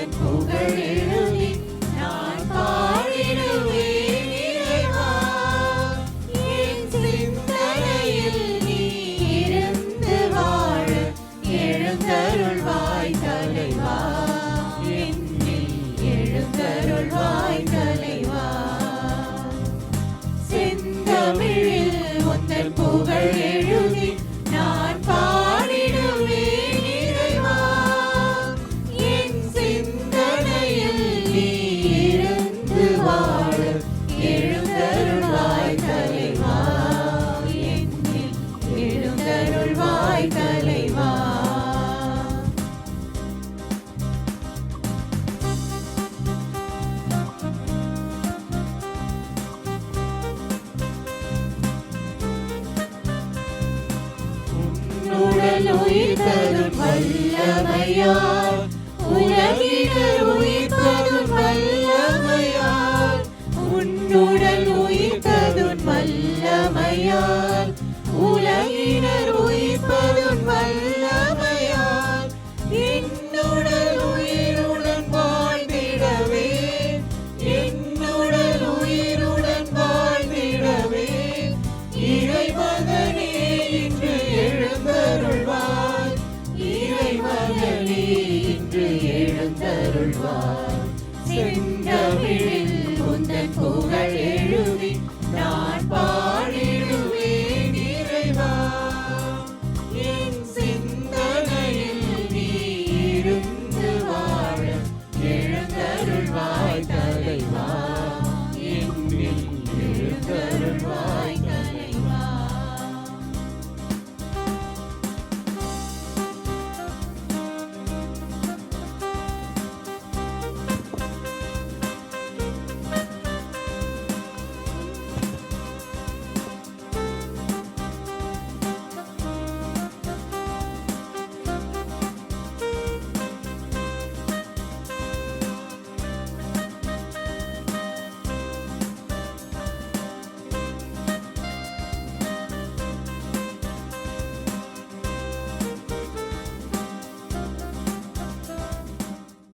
and over. உயிர் தரும் வல்லமையார். உலகினர் உயிர் தரும் இன்று எழுந்தருள்வார். செந்தமிழில்